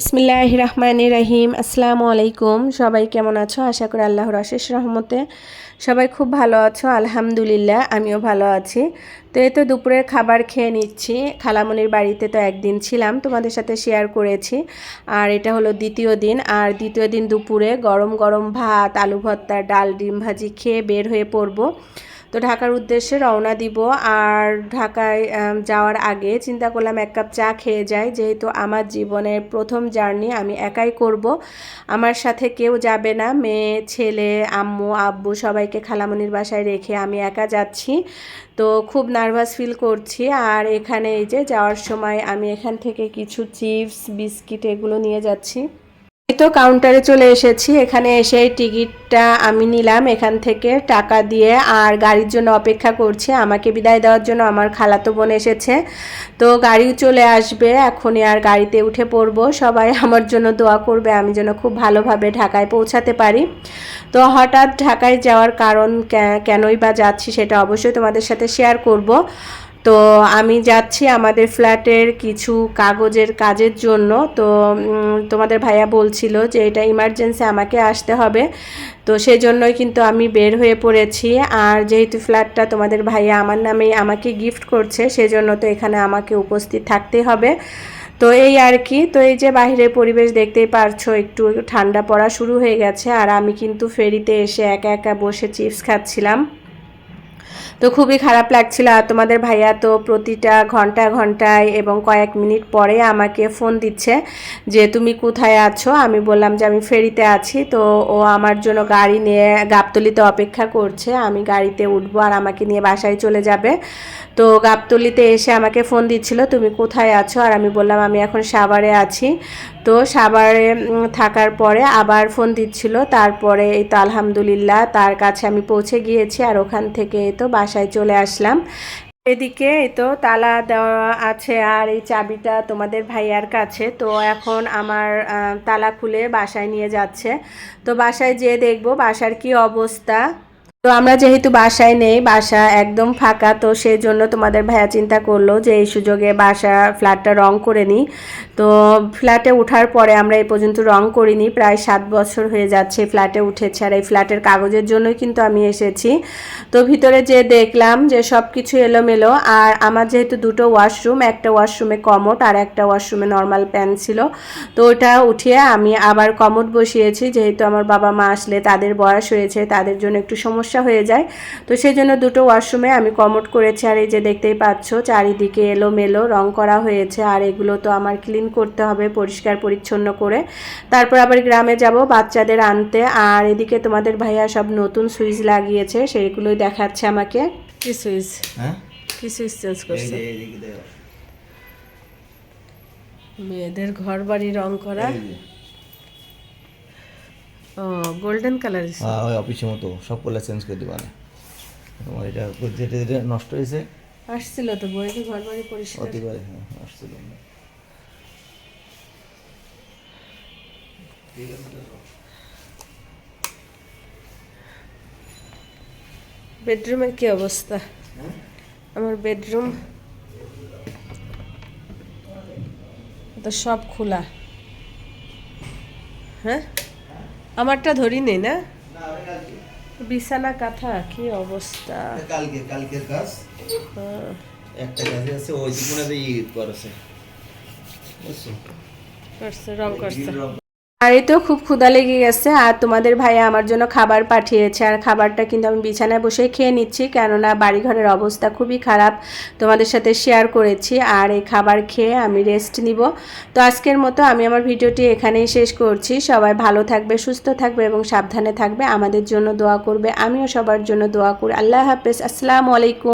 বিসমিল্লাহ রহমান রাহিম। আসসালামু আলাইকুম। সবাই কেমন আছো? আশা করি আল্লাহর অশেষ রহমতে সবাই খুব ভালো আছো। আলহামদুলিল্লাহ, আমিও ভালো আছি। তো এই তো দুপুরের খাবার খেয়ে নিচ্ছি। খালামনির বাড়িতে তো একদিন ছিলাম, তোমাদের সাথে শেয়ার করেছি। আর এটা হলো দ্বিতীয় দিন। আর দ্বিতীয় দিন দুপুরে গরম গরম ভাত, আলু ভর্তা, ডাল, ডিম ভাজি খেয়ে বের হয়ে পড়ব। তো ঢাকার উদ্দেশ্যে রওনা দিব। আর ঢাকায় যাওয়ার আগে চিন্তা করলাম এক কাপ চা খেয়ে যাই। যেহেতু আমার জীবনের প্রথম জার্নি, আমি একাই করব। আমার সাথে কেউ যাবে না। মেয়ে, ছেলে, আম্মু, আব্বু সবাইকে খালামনির বাসায় রেখে আমি একা যাচ্ছি। তো খুব নার্ভাস ফিল করছি। আর এখানে এই যে যাওয়ার সময় আমি এখান থেকে কিছু চিপস, বিস্কিট এগুলো নিয়ে যাচ্ছি। তো কাউন্টারে চলে এসেছি। এখানে এসে টিকিটটা আমি নিলাম। এখান থেকে টাকা দিয়ে আর গাড়ির জন্য অপেক্ষা করছি। আমাকে বিদায় দেওয়ার জন্য আমার খালাতো বোন এসেছে। তো গাড়িও চলে আসবে। এখনই আর গাড়িতে উঠে পড়ব। সবাই আমার জন্য দোয়া করবে। আমি যেন খুব ভালোভাবে ঢাকায় পৌঁছাতে পারি। তো হঠাৎ ঢাকায় যাওয়ার কারণ কেনই বা যাচ্ছি সেটা অবশ্যই তোমাদের সাথে শেয়ার করব। তো আমি যাচ্ছি আমাদের ফ্ল্যাটের কিছু কাগজের কাজের জন্য। তো তোমাদের ভাইয়া বলছিল যে এটা ইমার্জেন্সি আমাকে আসতে হবে। তো সেই জন্যই কিন্তু আমি বের হয়ে পড়েছি। আর যেহেতু ফ্ল্যাটটা তোমাদের ভাইয়া আমার নামেই আমাকে গিফট করছে, সেজন্য তো এখানে আমাকে উপস্থিত থাকতে হবে। তো এই আর কি। তো এই যে বাইরের পরিবেশ দেখতেই পারছ, একটু ঠান্ডা পড়া শুরু হয়ে গেছে। আর আমি কিন্তু ফেরিতে এসে একা একা বসে চিপস খাচ্ছিলাম। তো খুবই খারাপ লাগছিল। আর তোমাদের ভাইয়া তো প্রতিটা ঘণ্টা ঘন্টায় এবং কয়েক মিনিট পরে আমাকে ফোন দিচ্ছে যে, তুমি কোথায় আছো? আমি বললাম যে, আমি ফেরিতে আছি। তো ও আমার জন্য গাড়ি নিয়ে গাবতলিতে অপেক্ষা করছে। আমি গাড়িতে উঠবো আর আমাকে নিয়ে বাসায় চলে যাবে। তো গাবতলিতে এসে আমাকে ফোন দিচ্ছিল, তুমি কোথায় আছো? আর আমি বললাম, আমি এখন সাভারে আছি। তো সাভারে থাকার পরে আবার ফোন দিচ্ছিল। তারপরে এই তো আলহামদুলিল্লাহ, তার কাছে আমি পৌঁছে গিয়েছি আর ওখান থেকে তো বাসায় চলে আসলাম। এদিকে এই তো তালা দেওয়া আছে আর এই চাবিটা তোমাদের ভাইয়ার কাছে। তো এখন আমার তালা খুলে বাসায় নিয়ে যাচ্ছে। তো বাসায় যেয়ে দেখব বাসার কি অবস্থা। তো আমরা যেহেতু বাসায় নেই, বাসা একদম ফাঁকা, তো সেই জন্য তোমাদের ভাইয়া চিন্তা করল যে এই সুযোগে বাসা ফ্ল্যাটটা রং করে নিই। তো ফ্ল্যাটে ওঠার পরে আমরা এই পর্যন্ত রং করিনি, প্রায় সাত বছর হয়ে যাচ্ছে ফ্ল্যাটে উঠেছে আর এই ফ্ল্যাটের কাগজের জন্যই কিন্তু আমি এসেছি। তো ভিতরে যে দেখলাম যে সব কিছু এলোমেলো, আর আমার যেহেতু দুটো ওয়াশরুম, একটা ওয়াশরুমে কমোট আর একটা ওয়াশরুমে নর্মাল প্যান ছিল, তো ওটা উঠিয়ে আমি আবার কমোট বসিয়েছি। যেহেতু আমার বাবা মা আসলে তাদের বয়স হয়েছে, তাদের জন্য একটু সমস্যা হয়ে যায়। তো সেই জন্য দুটো ওয়াশরুমে আমি কমোট করেছি। আর এই যে দেখতেই পাচ্ছ চারিদিকে এলোমেলো রং করা হয়েছে। আর এগুলো তো আমার ক্লিন করতে হবে পরিষ্কার পরিচ্ছন্ন করে। তারপর আবার গ্রামে যাব বাচ্চাদের আনতে। আর এদিকে তোমাদের ভাইয়া সব নতুন সুইচ লাগিয়েছে সেইগুলোই দেখাচ্ছে আমাকে। কি সুইচ? হ্যাঁ? কি সুইচ চেঞ্জ করছে। মেয়েদের ঘর বাড়ি রং করা। গোল্ডেন কালার হ্যাঁ ওই অফিসের মতো সব করলে চেঞ্জ করে দিবা তোমার এটা যেটা যেটা নষ্ট হয়েছে আসছিল তো বইতে ঘর বাড়ি পরিষ্কার? অতি পারে হ্যাঁ আসছিল। বেডরুমের কি অবস্থা? আমার বেডরুম তো সব খোলা। হ্যাঁ? আমারটা ধরি নেই না? বিছানা কাঁথা কি অবস্থা? কালকে কালকের কাজ। হ্যাঁ, একটা কাজে আছে ওই জীবনে ই করছে। বুঝছ? করছে রং করছে। রং আর এই তো খুব ক্ষুধা লেগে গেছে আর তোমাদের ভাইয়া আমার জন্য খাবার পাঠিয়েছে। আর খাবারটা কিন্তু আমি বিছানায় বসে খেয়ে নিচ্ছি, কেননা বাড়িঘরের অবস্থা খুবই খারাপ। তোমাদের সাথে শেয়ার করেছি আর এই খাবার খেয়ে আমি রেস্ট নিব। তো আজকের মতো আমি আমার ভিডিওটি এখানেই শেষ করছি। সবাই ভালো থাকবে, সুস্থ থাকবে এবং সাবধানে থাকবে। আমাদের জন্য দোয়া করবে। আমিও সবার জন্য দোয়া করি। আল্লাহ হাফেজ। আসসালামু আলাইকুম।